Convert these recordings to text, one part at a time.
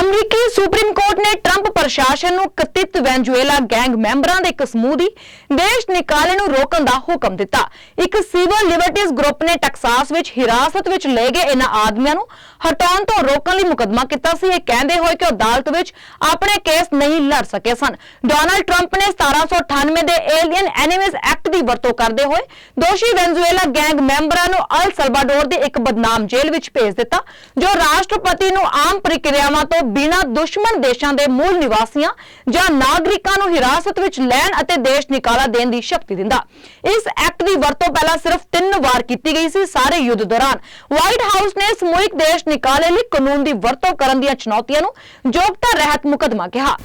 ਅਮਰੀਕੀ supreme court ਨੇ Trump ਪ੍ਰਸ਼ਾਸਨ ਨੂੰ ਕਥਿਤ ਵੈਨਜ਼ੂਏਲਾ ਗੈਂਗ ਮੈਂਬਰਾਂ ਦੇ ਇੱਕ ਸਮੂਹ ਦੀ ਦੇਸ਼ ਨਿਕਾਲੇ ਨੂੰ ਰੋਕਣ ਦਾ ਹੁਕਮ ਦਿੱਤਾ। ਇੱਕ ਸਿਵਲ ਲਿਬਰਟੀਜ਼ ਗਰੁੱਪ ਨੇ ਟੈਕਸਾਸ ਵਿੱਚ ਹਿਰਾਸਤ ਵਿੱਚ ਲਏ ਗਏ ਇਹਨਾਂ ਆਦਮੀਆਂ ਨੂੰ ਹਟਾਉਣ ਤੋਂ ਰੋਕਣ ਲਈ ਮੁਕੱਦਮਾ ਕੀਤਾ ਸੀ। ਇਹ ਕਹਿੰਦੇ ਹੋਏ ਕਿ ਉਹ ਅਦਾਲਤ ਵਿੱਚ ਆਪਣੇ ਕੇਸ ਨਹੀਂ ਲੜ ਸਕੇ ਸਨ। ਡੋਨਾਲਡ ਟਰੰਪ ਨੇ 1798 ਦੇ ਏਲੀਅਨ ਐਨੀਮੀਜ਼ ਐਕਟ ਦੀ ਵਰਤੋਂ ਕਰਦੇ ਹੋਏ ਦੋਸ਼ੀ ਵੈਨਜ਼ੂਏਲਾ ਗੈਂਗ ਮੈਂਬਰਾਂ ਨੂੰ ਅਲ ਸਲਵਾਡੋਰ ਦੀ ਇੱਕ ਬਦਨਾਮ ਜੇਲ੍ਹ ਵਿੱਚ ਭੇਜ ਦਿੱਤਾ, ਜੋ ਰਾਸ਼ਟਰਪਤੀ ਨੂੰ ਆਮ ਪ੍ਰਕਿਰਿਆਵਾਂ ਤੋਂ ਬਿਨਾਂ ਦੁਸ਼ਮਣ ਦੇਸ਼ਾਂ ਦੇ ਮੂਲ ਨਿਵਾਸੀਆਂ ਜਾਂ ਨਾਗਰਿਕਾਂ ਨੂੰ ਹਿਰਾਸਤ ਵਿੱਚ ਲੈਣ ਅਤੇ ਦੇਸ਼ ਨਿਕਾਲਾ ਦੇਣ ਦੀ ਸ਼ਕਤੀ ਦਿੰਦਾ। ਇਸ ਐਕਟ ਦੀ ਵਰਤੋਂ ਪਹਿਲਾਂ ਸਿਰਫ ਵਾਰ ਕੀਤੀ ਗਈ ਸੀ ਸਾਰੇ ਯੁੱਧ ਦੌਰਾਨ। ਵਾਈਟ ਹਾਊਸ ਨੇ ਸਮੂਹਿਕ ਦੇਸ਼ ਨਿਕਾਲੇ ਲਈ ਕਾਨੂੰਨ ਦੀ ਵਰਤੋਂ ਕਰਨ ਦੀਆਂ ਚੁਣੌਤੀਆਂ ਨੂੰ ਯੋਗਤਾ ਰਹਿਤ ਮੁਕੱਦਮਾ ਕਿਹਾ।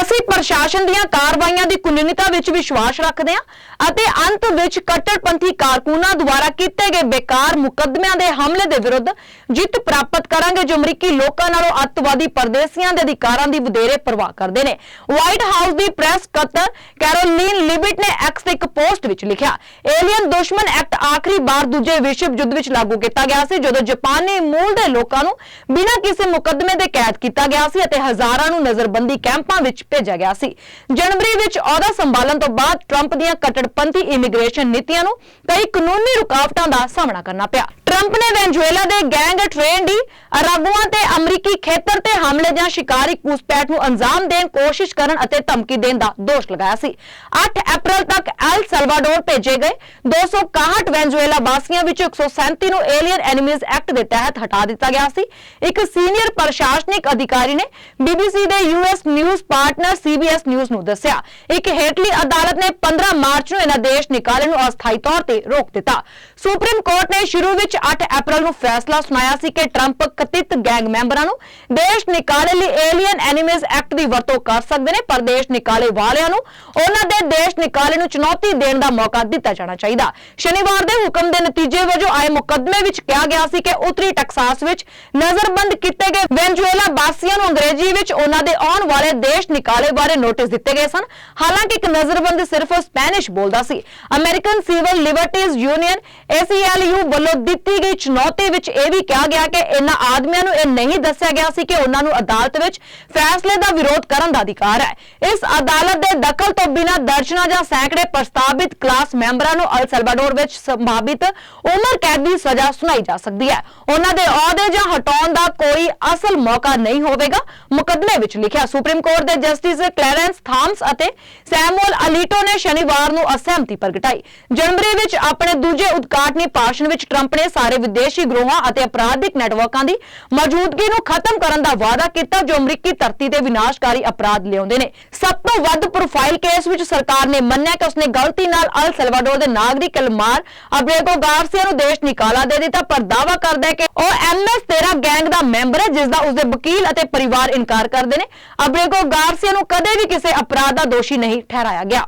ਅਸੀਂ ਪ੍ਰਸ਼ਾਸਨ ਦੀਆਂ ਕਾਰਵਾਈਆਂ ਦੀ ਕਾਨੂੰਨੀਤਾ ਵਿੱਚ ਵਿਸ਼ਵਾਸ ਰੱਖਦੇ ਹਾਂ ਅਤੇ ਅੰਤ ਵਿੱਚ ਕੱਟੜਪੰਥੀ ਕਾਰਕੁਨਾਂ ਦੁਆਰਾ ਕੀਤੇ ਗਏ ਬੇਕਾਰ ਮੁਕੱਦਮਿਆਂ ਦੇ ਹਮਲੇ ਦੇ ਵਿਰੁੱਧ ਜਿੱਤ ਪ੍ਰਾਪਤ ਕਰਾਂਗੇ ਜੋ ਅਮਰੀਕੀ ਲੋਕਾਂ ਨਾਲੋਂ ਅੱਤਵਾਦੀ ਪਰਦੇਸੀਆਂ ਦੇ ਅਧਿਕਾਰਾਂ ਦੀ ਵਧੇਰੇ ਪਰਵਾਹ ਕਰਦੇ ਨੇ। ਵਾਈਟ ਹਾਊਸ ਦੀ ਪ੍ਰੈਸ ਕਤਰ ਕੈਰੋਲਿਨ ਲਿਬਿਟ ਨੇ ਐਕਸ ਤੇ ਇੱਕ ਪੋਸਟ ਵਿੱਚ ਲਿਖਿਆ ਏਲੀਅਨ ਦੁਸ਼ਮਣ ਐਕਟ ਆਖਰੀ ਬਾਰ ਦੂਜੇ ਵਿਸ਼ਵ ਯੁੱਧ ਵਿੱਚ ਲਾਗੂ ਕੀਤਾ ਗਿਆ ਸੀ, ਜਦੋਂ ਜਾਪਾਨੀ ਮੂਲ ਦੇ ਲੋਕਾਂ ਨੂੰ ਬਿਨਾਂ ਕਿਸੇ ਮੁਕੱਦਮੇ ਦੇ ਕੈਦ ਕੀਤਾ ਗਿਆ ਸੀ ਅਤੇ ਹਜ਼ਾਰਾਂ ਨੂੰ ਨਜ਼ਰਬੰਦੀ ਕੈਂਪਾਂ ਵਿੱਚ ਭੇਜਿਆ ਗਿਆ ਸੀ। ਜਨਵਰੀ ਵਿੱਚ ਅਹੁਦਾ ਸੰਭਾਲਣ ਤੋਂ ਬਾਅਦ ਟਰੰਪ ਦੀਆਂ ਕੱਟੜਪੰਥੀ ਇਮੀਗ੍ਰੇਸ਼ਨ ਨੀਤੀਆਂ ਨੂੰ ਕਈ ਕਾਨੂੰਨੀ ਰੁਕਾਵਟਾਂ ਦਾ ਸਾਹਮਣਾ ਕਰਨਾ ਪਿਆ। ਟਰੰਪ ਨੇ ਵੈਨਜ਼ੂਏਲਾ ਦੇ ਗੈਂਗ ਟ੍ਰੇਨ ਦੀ ਅਰਾਗੂਆ ਤੇ ਅਮਰੀਕੀ ਖੇਤਰ ਤੇ ਹਮਲੇ ਜਾਂ ਸ਼ਿਕਾਰੀ ਘੁਸਪੈਠ ਨੂੰ ਅੰਜਾਮ ਦੇਣ ਕੋਸ਼ਿਸ਼ ਕਰਨ ਅਤੇ ਧਮਕੀ ਦੇਣ ਦਾ ਦੋਸ਼ ਲਗਾਇਆ ਸੀ। 8 ਅਪ੍ਰੈਲ ਤੱਕ ਐਲ ਸਲਵਾਡੋਰ ਭੇਜੇ ਗਏ। 261 ਵੈਨਜ਼ੂਏਲਾ ਵਾਸੀਆਂ ਵਿੱਚੋਂ 137 ਨੂੰ ਏਲੀਅਨ ਐਨੀਮੀਜ਼ ਐਕਟ ਦੇ ਤਹਿਤ ਹਟਾ ਦਿੱਤਾ ਗਿਆ ਸੀ। ਇੱਕ ਸੀਨੀਅਰ ਪ੍ਰਸ਼ਾਸਨਿਕ ਅਧਿਕਾਰੀ ਨੇ BBC ਦੇ US news partner CBS news ਨੂੰ ਦੱਸਿਆ। ਇੱਕ ਹੇਠਲੀ ਅਦਾਲਤ ਨੇ 15 ਮਾਰਚ ਨੂੰ ਇਹਨਾਂ ਦੇਸ਼ ਨਿਕਾਲਣ ਨੂੰ ਅਸਥਾਈ ਤੌਰ ਤੇ ਰੋਕ ਦਿੱਤਾ। ਸੁਪਰੀਮ ਕੋਰਟ ਨੇ ਸ਼ੁਰੂ ਵਿੱਚ 8 ਅਪ੍ਰੈਲ ਨੂੰ ਫੈਸਲਾ ਸੁਣਾਇਆ ਸੀ ਕਿ ਟਰੰਪ ਕਥਿਤ ਗੈਂਗ ਮੈਂਬਰਾਂ ਨੂੰ ਦੇਸ਼ ਨਿਕਾਲੇ ਲਈ ਏਲੀਅਨ ਐਨੀਮੀਜ਼ ਐਕਟ ਦੀ ਵਰਤੋਂ ਕਰ ਸਕਦੇ ਨੇ, ਪਰ ਦੇਸ਼ ਨਿਕਾਲੇ ਵਾਲਿਆਂ ਨੂੰ ਉਹਨਾਂ ਦੇ ਦੇਸ਼ ਨਿਕਾਲੇ ਨੂੰ ਚੁਣੌਤੀ ਦੇਣ ਦਾ ਮੌਕਾ ਦਿੱਤਾ ਜਾਣਾ ਚਾਹੀਦਾ। ਸ਼ਨੀਵਾਰ ਦੇ ਹੁਕਮ ਦੇ ਨਤੀਜੇ ਵਜੋਂ ਆਏ ਮੁਕੱਦਮੇ ਵਿੱਚ ਕਿਹਾ ਗਿਆ ਸੀ ਕਿ ਉੱਤਰੀ ਟੈਕਸਾਸ ਵਿੱਚ ਨਜ਼ਰਬੰਦ ਕੀਤੇ ਗਏ ਵੈਨਜ਼ੂਏਲਾ ਵਾਸੀਆਂ ਨੂੰ ਅੰਗਰੇਜ਼ੀ ਵਿੱਚ ਉਹਨਾਂ ਦੇ ਆਉਣ ਵਾਲੇ ਦੇਸ਼ ਨਿਕਾਲੇ ਬਾਰੇ ਨੋਟਿਸ ਦਿੱਤੇ ਗਏ ਸਨ। ਹਾਲਾਂਕਿ ਇੱਕ ਨਜ਼ਰਬੰਦ ਸਿਰਫ ਸਪੈਨਿਸ਼ ਬੋਲਦਾ ਸੀ। American Civil Liberties Union ACLU ਵੱਲੋਂ ਦਿੱਤੀ ਗਈ ਚੁਣੌਤੀ ਵਿੱਚ ਇਹ ਵੀ ਕਿਹਾ ਗਿਆ ਕਿ ਇਹਨਾਂ ਆਦਮੀਆਂ ਨੂੰ ਇਹ ਨਹੀਂ ਦੱਸਿਆ ਗਿਆ ਸੀ ਕਿ ਉਹਨਾਂ ਨੂੰ ਅਦਾਲਤ ਵਿੱਚ ਫੈਸਲੇ ਦਾ ਵਿਰੋਧ ਕਰਨ ਦਾ ਅਧਿਕਾਰ ਹੈ। ਇਸ ਅਦਾਲਤ ਦੇ ਦਖਲ ਤੋਂ ਬਿਨਾਂ ਦਰਜਨਾਂ ਜਾਂ ਸੈਂਕੜੇ ਪ੍ਰਸਤਾਵਿਤ ਕਲਾਸ ਮੈਂਬਰਾਂ ਨੂੰ ਅਲ ਸਲਵਾਡੋਰ ਵਿੱਚ ਸੰਭਾਵਿਤ ਉਮਰ ਕੈਦ ਦੀ ਸਜ਼ਾ ਸੁਣਾਈ ਜਾ ਸਕਦੀ ਹੈ। ਉਹਨਾਂ ਦੇ ਅਹੁਦੇ ਜਾਂ ਹਟਾਉਣ ਦਾ ਕੋਈ ਅਸਲ ਮੌਕਾ ਨਹੀਂ ਹੋਵੇਗਾ, ਮੁਕੱਦਮੇ ਵਿੱਚ ਲਿਖਿਆ। ਸੁਪਰੀਮ ਕੋਰਟ ਦੇ ਜਸਟਿਸ ਕਲੈਰੈਂਸ ਥਾਮਸ ਅਤੇ ਸੈਮੂਅਲ ਅਲੀਟੋ ਨੇ ਸ਼ਨੀਵਾਰ ਨੂੰ ਅਸਹਿਮਤੀ ਪ੍ਰਗਟਾਈ। ਜਨਵਰੀ ਵਿੱਚ ਆਪਣੇ ਦੂਜੇ ਉਦਘਾਟਨੀ ਭਾਸ਼ਣ ਵਿੱਚ ਟਰੰਪ ਨੇ ਸਾਰੇ ਵਿਦੇਸ਼ੀ ਗਰੋਹਾਂ ਅਤੇ ਅਪਰਾਧਿਕ ਨੈਟਵਰਕਾਂ ਦੀ ਮੌਜੂਦਗੀ ਨੂੰ ਖਤਮ ਕਰਨ ਦਾ ਵਾਅਦਾ ਕੀਤਾ, ਜੋ ਅਮਰੀਕੀ ਧਰਤੀ ਤੇ ਵਿਨਾਸ਼ਕਾਰੀ ਅਪਰਾਧ ਲਿਆਉਂਦੇ ਨੇ। ਸਭ ਤੋਂ ਵੱਧ ਪ੍ਰੋਫਾਈਲ ਕੇਸ ਵਿੱਚ ਸਰਕਾਰ ਨੇ ਮੰਨਿਆ ਕਿ ਉਸਨੇ ਗਲਤੀ ਨਾਲ ਅਲ ਸਲਵਾਡੋਰ ਦੇ ਨਾਗਰਿਕ ਐਲਮਾਰ ਅਬਰੇਗੋ ਗਾਰਸੀਆ ਨੂੰ ਦੇਸ਼ ਨਿਕਾਲਾ ਦੇ ਦਿੱਤਾ, ਪਰ ਦਾਅਵਾ ਕਰਦਾ ਹੈ ਕਿ ਉਹ ਐਮਐਸ 13 ਗੈਂਗ ਦਾ ਮੈਂਬਰ ਹੈ ਜਿਸ ਦਾ ਉਸਦੇ ਵਕੀਲ ਅਤੇ ਪਰਿਵਾਰ ਇਨਕਾਰ ਕਰਦੇ ਨੇ। ਅਬਰੇਗੋ ਗਾਰਸੀਆ ਨੂੰ ਕਦੇ ਵੀ ਕਿਸੇ ਅਪਰਾਧ ਦਾ ਦੋਸ਼ੀ ਨਹੀਂ ਠਹਿਰਾਇਆ ਗਿਆ।